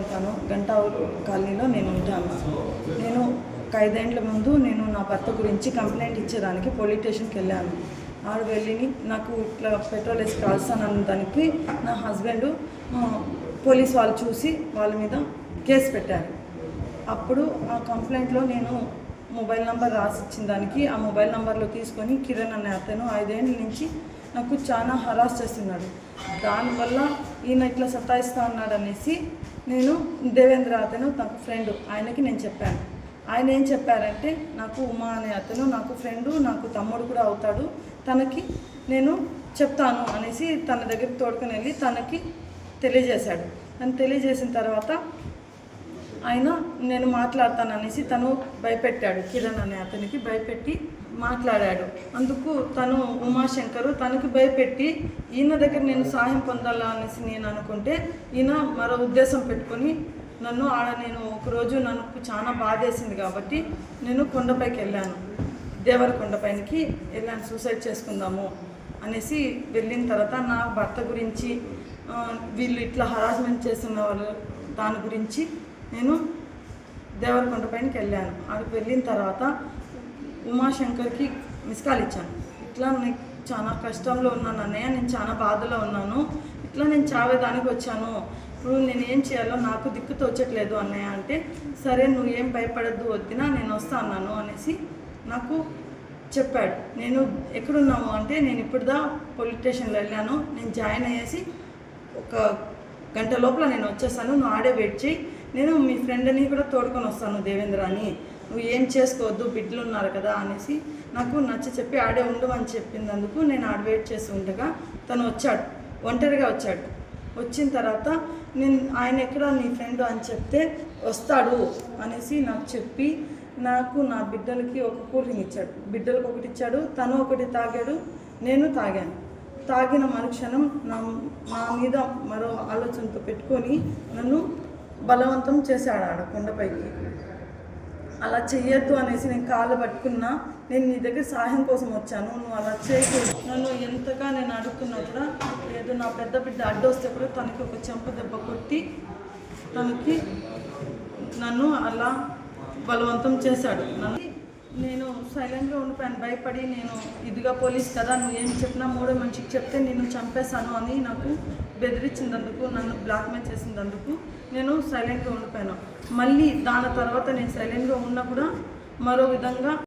ఉంటాను. గంట కాలనీలో నేను ఉంటాను. నేను ఒక ఐదేండ్ల ముందు నేను నా భర్త గురించి కంప్లైంట్ ఇచ్చేదానికి పోలీస్ స్టేషన్కి వెళ్ళాను. ఆడ వెళ్ళి నాకు ఇట్లా పెట్రోల్ వేసి కాల్స్తానన్న దానికి నా హస్బెండ్ పోలీస్ వాళ్ళు చూసి వాళ్ళ మీద కేసు పెట్టారు. అప్పుడు ఆ కంప్లైంట్లో నేను మొబైల్ నెంబర్ రాసి ఇచ్చిన దానికి ఆ మొబైల్ నెంబర్లో తీసుకొని కిరణ్ అనే అతను ఐదేళ్ళ నుంచి నాకు చాలా హరాస్ చేస్తున్నాడు. దానివల్ల ఈయన ఇట్లా సతాయిస్తూ ఉన్నాడు అనేసి నేను దేవేంద్ర అతను నాకు ఫ్రెండ్ ఆయనకి నేను చెప్పాను. ఆయన ఏం చెప్పారంటే నాకు ఉమా అనే అతను నాకు ఫ్రెండు నాకు తమ్ముడు కూడా అవుతాడు. తనకి నేను చెప్తాను అనేసి తన దగ్గరికి తోడుకొని వెళ్ళి తనకి తెలియజేశాడు. తను తెలియజేసిన తర్వాత ఆయన నేను మాట్లాడతాను అనేసి తను భయపెట్టాడు. కిరణ్ అనే అతనికి భయపెట్టి మాట్లాడాడు. అందుకు తను ఉమాశంకరు తనకి భయపెట్టి ఈయన దగ్గర నేను సాయం పొందాలా? అనేసి నేను అనుకుంటే ఈయన మరో ఉద్దేశం పెట్టుకొని నన్ను ఆడ నేను ఒకరోజు నాకు చాలా బాధేసింది కాబట్టి నేను కొండపైకి వెళ్ళాను. దేవర కొండపైనకి వెళ్ళాను సూసైడ్ చేసుకుందాము అనేసి వెళ్ళిన తర్వాత నా భర్త గురించి వీళ్ళు ఇట్లా హరాస్మెంట్ చేస్తున్న వాళ్ళు దాని గురించి నేను దేవరకొండ పైనకి వెళ్ళాను. అక్కడికి వెళ్ళిన తర్వాత ఉమాశంకర్కి మిస్ కాల్ ఇచ్చాను. ఇట్లా నీకు చాలా కష్టంలో ఉన్నాను అన్నయ్య నేను చాలా బాధలో ఉన్నాను. ఇట్లా నేను చావేదానికి వచ్చాను. ఇప్పుడు నేను ఏం చేయాలో నాకు దిక్కు తోచట్లేదు అన్నయ్య అంటే సరే నువ్వు ఏం భయపడద్దు వద్దినా నేను వస్తా అన్నాను అనేసి నాకు చెప్పాడు. నేను ఎక్కడున్నాము అంటే నేను ఇప్పుడుదా పోలీస్ స్టేషన్లో వెళ్ళాను. నేను జాయిన్ అయ్యేసి ఒక గంట లోపల నేను వచ్చేసాను నువ్వు ఆడే వెయిట్ చేయి. నేను మీ ఫ్రెండ్ని కూడా తోడుకొని వస్తాను దేవేంద్ర అని నువ్వు ఏం చేసుకోవద్దు బిడ్డలు ఉన్నారు కదా అనేసి నాకు నచ్చ చెప్పి ఆడే ఉండు అని చెప్పినందుకు నేను ఆడ వెయిట్ చేసి ఉండగా తను వచ్చాడు ఒంటరిగా వచ్చాడు. వచ్చిన తర్వాత నేను ఆయన ఎక్కడ నీ ఫ్రెండ్ అని చెప్తే వస్తాడు అనేసి నాకు చెప్పి నాకు నా బిడ్డలకి ఒక కూల్ డ్రింక్ ఇచ్చాడు. బిడ్డలకు ఒకటి ఇచ్చాడు తను ఒకటి తాగాడు నేను తాగాను. తాగిన మరుక్షణం నా నా మీద మరో ఆలోచనతో పెట్టుకొని నన్ను బలవంతం చేశాడు ఆడ కొండపైకి. అలా చెయ్యొద్దు అనేసి నేను కాళ్ళు పట్టుకున్నా. నేను నీ దగ్గర సహాయం కోసం వచ్చాను. నువ్వు అలా చేయకూడదు నన్ను ఎంతగా నేను అడుగుతున్నా కూడా ఏదో నా పెద్ద బిడ్డ అడ్డొస్తే కూడా తనకి ఒక చెంప దెబ్బ కొట్టి తనకి నన్ను అలా బలవంతం చేశాడు. నన్ను నేను సైలెంట్గా ఉండిపోయాను. భయపడి నేను ఇదిగా పోలీస్ కదా నువ్వు ఏం చెప్పినా మూడో మనిషికి చెప్తే నేను చంపేశాను అని నాకు బెదిరించినందుకు నన్ను బ్లాక్మెయిల్ చేసినందుకు నేను సైలెంట్గా ఉండిపోయాను. మళ్ళీ దాని తర్వాత నేను సైలెంట్గా ఉన్నా కూడా మరో విధంగా